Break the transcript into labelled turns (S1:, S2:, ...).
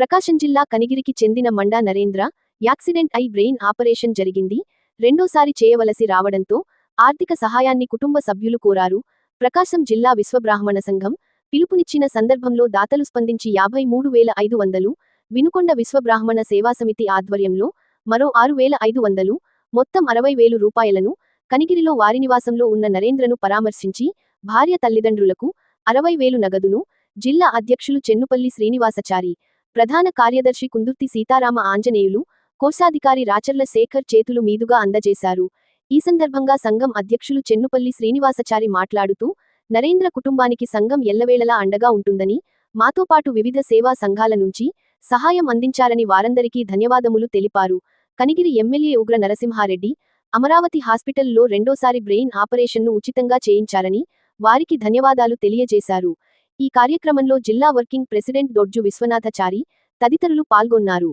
S1: ప్రకాశం జిల్లా కనిగిరికి చెందిన మండా నరేంద్ర యాక్సిడెంట్ అయి బ్రెయిన్ ఆపరేషన్ జరిగింది. రెండోసారి చేయవలసి రావడంతో ఆర్థిక సహాయాన్ని కుటుంబ సభ్యులు కోరారు. ప్రకాశం జిల్లా విశ్వబ్రాహ్మణ సంఘం పిలుపునిచ్చిన సందర్భంలో దాతలు స్పందించి యాభై మూడు వేల ఐదు వందలు వినుకొండ విశ్వబ్రాహ్మణ సేవా సమితి ఆధ్వర్యంలో మరో ఆరు వేల ఐదు వందలు మొత్తం అరవై వేలు రూపాయలను కనిగిరిలో వారినివాసంలో ఉన్న నరేంద్రను పరామర్శించి భార్య తల్లిదండ్రులకు అరవై వేలు నగదును జిల్లా అధ్యక్షులు చెన్నుపల్లి శ్రీనివాసచారి ప్రధాన కార్యదర్శి కుందుర్తి సీతారామ ఆంజనేయులు కోశాధికారి రాచర్ల శేఖర్ చేతులు మీదుగా అందజేశారు. ఈ సందర్భంగా సంఘం అధ్యక్షులు చెన్నుపల్లి శ్రీనివాసచారి మాట్లాడుతూ నరేంద్ర కుటుంబానికి సంఘం ఎల్లవేళలా అండగా ఉంటుందని మాతో పాటు వివిధ సేవా సంఘాల నుంచి సహాయం అందించారని వారందరికీ ధన్యవాదములు తెలిపారు. కనిగిరి ఎమ్మెల్యే ఉగ్ర నరసింహారెడ్డి అమరావతి హాస్పిటల్లో రెండోసారి బ్రెయిన్ ఆపరేషన్ను ఉచితంగా చేయించారని వారికి ధన్యవాదాలు తెలియజేశారు. ఈ కార్యక్రమంలో జిల్లా వర్కింగ్ ప్రెసిడెంట్ దొడ్జు విశ్వనాథచారి తదితరులు పాల్గొన్నారు.